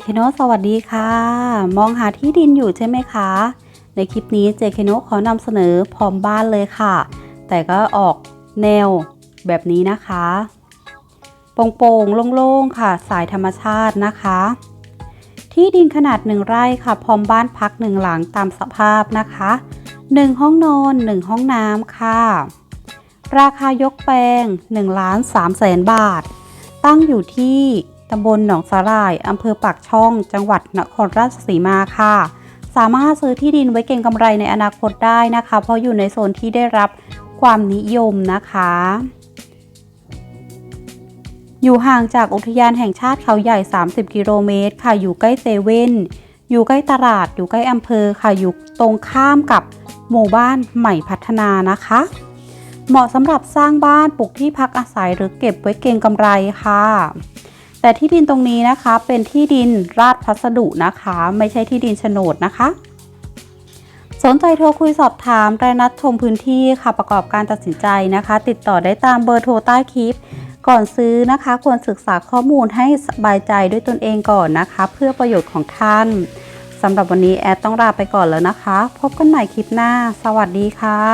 เคโนสวัสดีค่ะ มองหาที่ดินอยู่ใช่ไหมคะ ในคลิปนี้เจเคโนขอนำเสนอพร้อมบ้านเลยค่ะ แต่ก็ออกแนวแบบนี้นะคะโปร่งๆโล่งๆค่ะ สายธรรมชาตินะคะ ที่ดินขนาดหนึ่งไร่ค่ะพร้อมบ้านพักหนึ่งหลังตามสภาพนะคะหนึ่งห้องนอนหนึ่งห้องน้ำค่ะ ราคายกแปลง1ล้าน3แสนบาท ตั้งอยู่ที่ ตำบลหนองสาหร่าย อำเภอปากช่อง จังหวัดนครราชสีมาค่ะ สามารถซื้อที่ดินไว้เก็งกำไรในอนาคตได้นะคะ เพราะอยู่ในโซนที่ได้รับความนิยมนะคะ อยู่ห่างจากอุทยานแห่งชาติเขาใหญ่ 30 กิโลเมตรค่ะ อยู่ใกล้เซเว่น อยู่ใกล้ตลาด อยู่ใกล้อำเภอค่ะ อยู่ตรงข้ามกับหมู่บ้านใหม่พัฒนานะคะ เหมาะสำหรับสร้างบ้านปลูกที่พักอาศัยหรือเก็บไว้เก็งกำไรค่ะ แต่ที่ดินตรงนี้นะคะเป็นที่ดินราชพัสดุนะคะ ไม่ใช่ที่ดินโฉนดนะคะ สนใจโทรคุยสอบถามรายนัดชมพื้นที่ค่ะประกอบการตัดสินใจนะคะ ติดต่อได้ตามเบอร์โทรใต้คลิป ก่อนซื้อนะคะ ควรศึกษาข้อมูลให้สบายใจด้วยตนเองก่อนนะคะ เพื่อประโยชน์ของท่านสำหรับวันนี้แอดต้องลาไปก่อนแล้วนะคะ พบกันใหม่คลิปหน้า สวัสดีค่ะ